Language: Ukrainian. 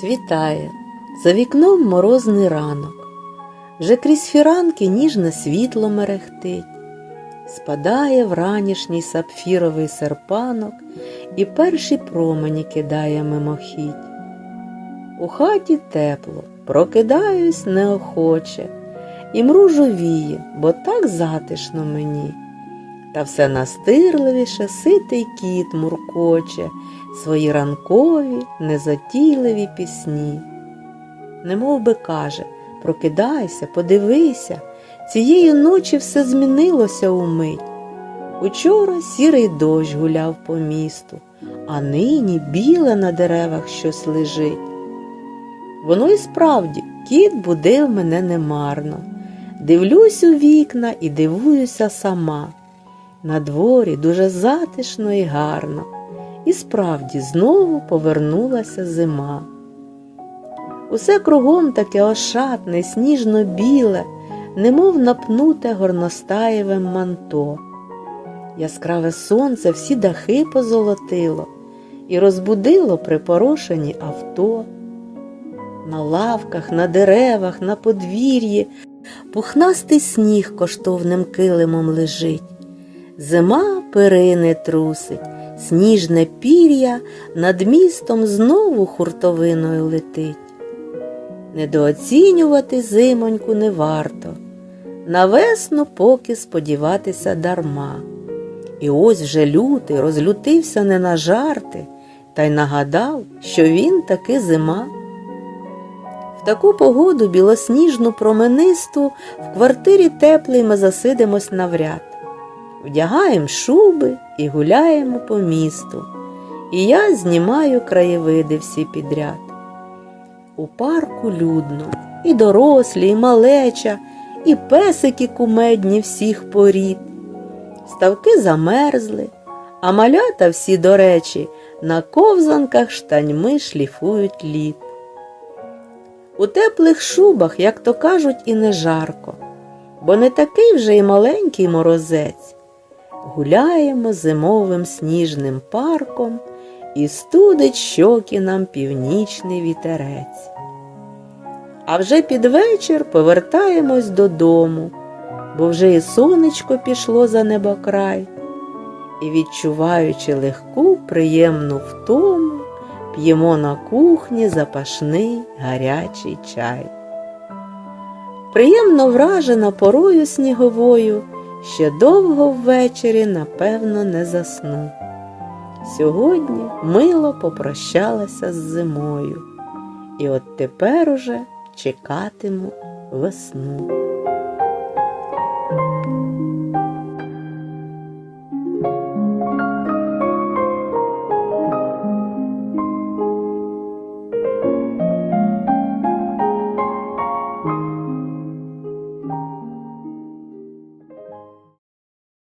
Світає, за вікном морозний ранок, вже крізь фіранки ніжне світло мерехтить, спадає вранішній сапфіровий серпанок і перші промені кидає мимохідь. У хаті тепло, прокидаюсь неохоче, і мружу віє, бо так затишно мені. Та все настирливіше ситий кіт муркоче свої ранкові, незатійливі пісні. Немов би каже, прокидайся, подивися, цієї ночі все змінилося умить. Учора сірий дощ гуляв по місту, а нині біле на деревах щось лежить. Воно і справді, кіт будив мене немарно. Дивлюсь у вікна і дивуюся сама. На дворі дуже затишно і гарно, і справді знову повернулася зима. Усе кругом таке ошатне, сніжно-біле, немов напнуте горностаєвим манто. Яскраве сонце всі дахи позолотило і розбудило припорошені авто. На лавках, на деревах, на подвір'ї пухнастий сніг коштовним килимом лежить. Зима перини трусить, сніжне пір'я над містом знову хуртовиною летить. Недооцінювати зимоньку не варто, на весну поки сподіватися дарма. І ось вже лютий розлютився не на жарти, та й нагадав, що він таки зима. В таку погоду білосніжну променисту в квартирі теплій ми засидимось навряд. Вдягаємо шуби і гуляємо по місту. І я знімаю краєвиди всі підряд. У парку людно, і дорослі, і малеча, і песики кумедні всіх порід. Ставки замерзли, а малята всі, до речі, на ковзанках штаньми шліфують лід. У теплих шубах, як то кажуть, і не жарко, бо не такий вже й маленький морозець. Гуляємо зимовим сніжним парком і студить щоки нам північний вітерець. А вже під вечір повертаємось додому, бо вже і сонечко пішло за небокрай, і, відчуваючи легку, приємну втому, п'ємо на кухні запашний гарячий чай. Приємно вражена порою сніговою, ще довго ввечері, напевно, не засну. Сьогодні мило попрощалася з зимою, і от тепер уже чекатиму весну.